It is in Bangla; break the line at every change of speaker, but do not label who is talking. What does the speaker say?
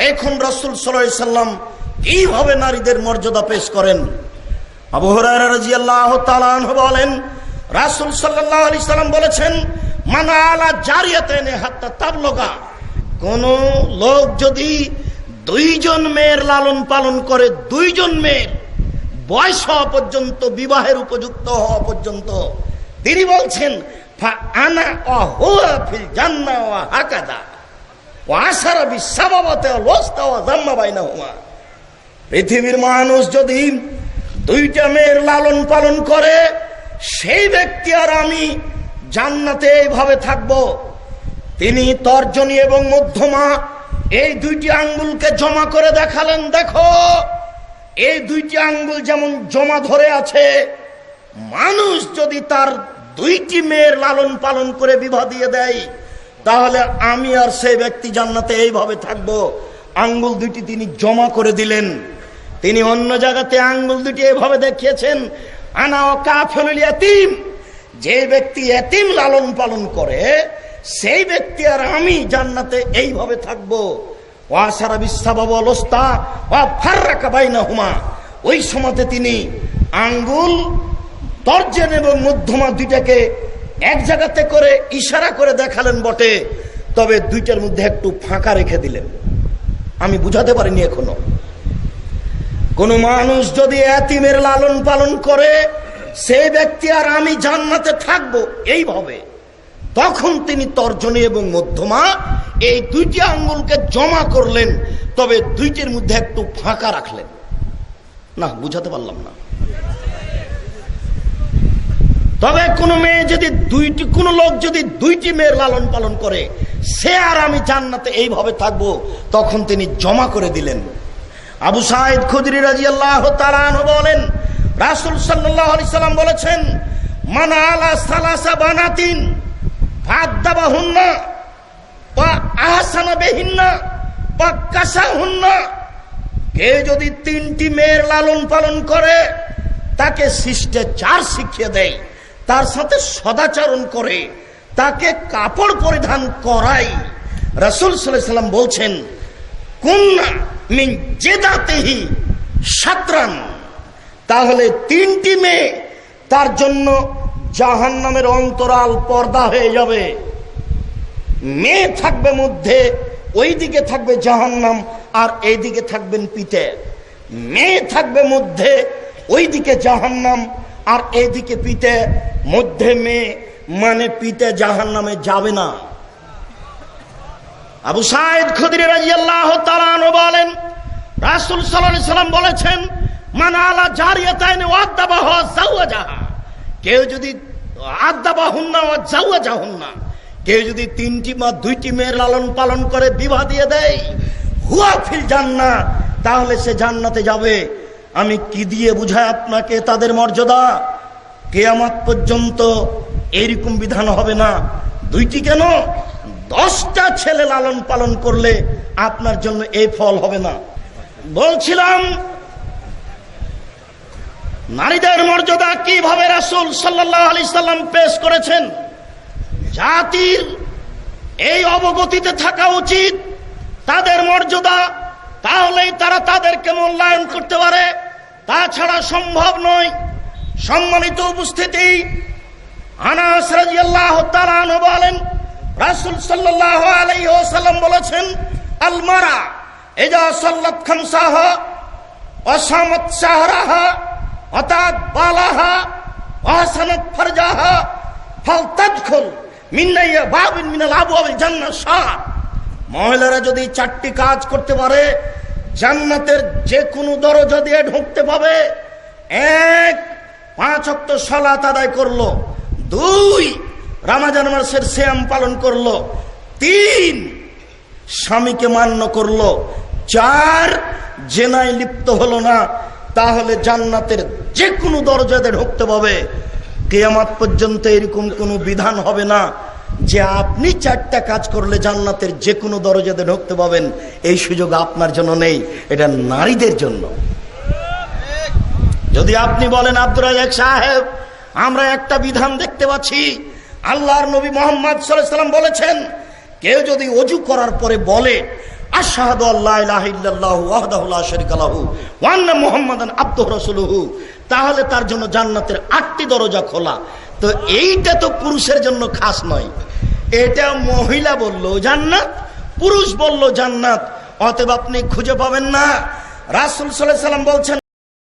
দেখুন রসুল সাল্লাহ সাল্লাম কীভাবে নারীদের মর্যাদা পেশ করেন? আবু হুরায়রা রাদিয়াল্লাহু তাআলা বলেন, রাসূল সাল্লাল্লাহু আলাইহি সাল্লাম বলেছেন, মানা আলা জারিয়াতাইনি হাত্তা তাবলগা। কোন লোক যদি দুইজন মেয়ের লালন পালন করে, দুইজন মেয়ের বয়স হওয়া পর্যন্ত, বিবাহের উপযুক্ত হওয়া পর্যন্ত, তিনি বলছেন আনা অহুয়া ফিল জান্নাহ ওয়া হাকাদা। পৃথিবীর মানুষ যদি দুইটা মেয়ের লালন পালন করে, সেই ব্যক্তি আর আমি জান্নাতে এইভাবে থাকব। তিনি তর্জনী এবং মধ্যমা, এই দুইটি আঙ্গুলকে জমা করে দেখালেন, দেখো, এই দুইটি আঙ্গুল যেমন জমা ধরে আছে, মানুষ যদি তার দুইটি মেয়ের লালন পালন করে বিবাহ দিয়ে দেয় তাহলে আমি আর সেই ব্যক্তি জান্নাতে এইভাবে থাকব। আঙ্গুল দুটি তিনি জমা করে দিলেন। তিনি অন্য জায়গাতে আঙ্গুল দুটি এভাবে দেখিয়েছেন, আনা ও ইয়াতিম। যে ব্যক্তি এতিম লালন পালন করে, সেই ব্যক্তি আর আমি জান্নাতে এইভাবে থাকব। ওই সময়তে তিনি আঙ্গুল, তর্জেন এবং মধ্যমা দুইটাকে এক জায়গাতে করে ইশারা করে দেখালেন বটে, তবে দুইটার মধ্যে একটু ফাঁকা রেখে দিলেন। আমি বুঝাতে পারিনি এখনও। কোন মানুষ যদি এতিমের লালন পালন করে, সেই ব্যক্তি আর আমি জান্নাতে থাকব এইভাবে তখন তিনি তর্জনী এবং মধ্যমা এই দুইটি আঙ্গুলকে জমা করলেন, তবে দুইটির মধ্যে একটু ফাঁকা রাখলেন। না, বুঝাতে পারলাম না। তবে কোনো মেয়ে যদি দুইটি, কোন লোক যদি দুইটি মেয়ের লালন পালন করে, সে আর আমি জান্নাতে এইভাবে থাকব, তখন তিনি জমা করে দিলেন। আবু সাইদ খুদরি রাজি আল্লাহ বলেন, রাসুল সাল্লাহ সাল্লাম বলেছেন, মানা আলা সালাসা বানাতিন ভাত দাবা হুন্না বা আহসানা বেহিন্না বা কাসা হুন্না কে যদি তিনটি মেয়ের লালন পালন করে, তাকে শিষ্টাচার শিখিয়ে দেয়। তার সাথে সদাচরণ করে, তাকে কাপড় পরিধান করাই। রাসুল সাল্লাম বলছেন, কুন্না সাতরান তাহলে তিনটি মেয়ে তার জন্য জাহান নামের অন্তরাল পর্দা হয়ে যাবে। মেয়ে থাকবে মধ্যে ওই দিকে থাকবে জাহান্নাম আর এই দিকে থাকবেন পিতে। মেয়ে থাকবে মধ্যে ওই দিকে জাহান্নাম আর এদিকে পিতে, মধ্যে মেয়ে মানে পিতে জাহান্নামে যাবে না। আবু সাইদ খুদির বলেন, রাসুল সাল্লাহ সাল্লাম বলেছেন ওয়াদ্দাবাহ জাওয়াজাহা কেউ যদি কেউ যদি তিনটি দুইটি মেয়ের লালন পালন করে দিয়ে দেয়, হুয়া জান্না তাহলে সে জান্নাতে যাবে। আমি কি দিয়ে বুঝাই আপনাকে তাদের মর্যাদা? কেয়ামাত পর্যন্ত এইরকম বিধান হবে না। দুইটি কেন? দশটা ছেলে লালন পালন করলে আপনার জন্য এই ফল হবে না। বলছিলাম, নারীদের মর্যাদা কীভাবে রাসুল সাল্লাহ আলি সাল্লাম পেশ করেছেন? জাতির এই অবগতিতে থাকা উচিত। তাদের মর্যাদা তাহলেই তারা তাদেরকে মূল্যায়ন করতে পারে। তাছাড়া সম্ভব নয়। সম্মানিত উপস্থিতি, আনাস রাজিয়াল্লাহ তাআলা বলেন, রাসূল সাল্লাল্লাহু আলাইহি ওয়াসাল্লাম বলেছেন, আলমারা ইজা সাল্লাত খামসাহা অসামত শাহরাহা অতাত বালাহা অহসানাত ফারজাহা ফালতাদখুল মিন্নাইয়া বাবিন মিনাল আবওয়াবিল জান্নাহ শাহ। মহিলারা যদি চারটি কাজ করতে পারে জান্নাতের যে কোনো দরজা দিয়ে ঢুকতে পাবে। এক, পাঁচ অক্ট সলাত আদায় করল। দুই, রামাজান মাসের শ্যাম পালন করল। তিন, স্বামীকে মান্য করল। চার, জেনায় লিপ্ত হলো না। তাহলে জান্নাতের যে কোনো দরজাতে ঢুকতে পাবে। কেয়ামাত পর্যন্ত এরকম কোনো বিধান হবে না। যে আপনি চারটা কাজ করলে জান্নাতের যে কোনো দরজাতে ঢুকতে পাবেন এই সুযোগ আপনার জন্য নেই, এটা নারীদের জন্য। যদি আপনি বলেন আব্দুল রাজাক সাহেব, আমরা একটা বিধান দেখতে পাচ্ছি। আল্লাহর নবী মোহাম্মদ সাল্লাম বলেছেন, কেউ যদি অজু করার পরে বলে, আশহাদু রাসূলুহু, তাহলে তার জন্য জান্নাতের আটটি দরজা খোলা। তো এইটা তো পুরুষের জন্য খাস নয়। এটা মহিলা বলল, জান্নাত? পুরুষ বলল, জান্নাত। অতএব আপনি খুঁজে পাবেন না। রাসুল সাল্লাম বলছেন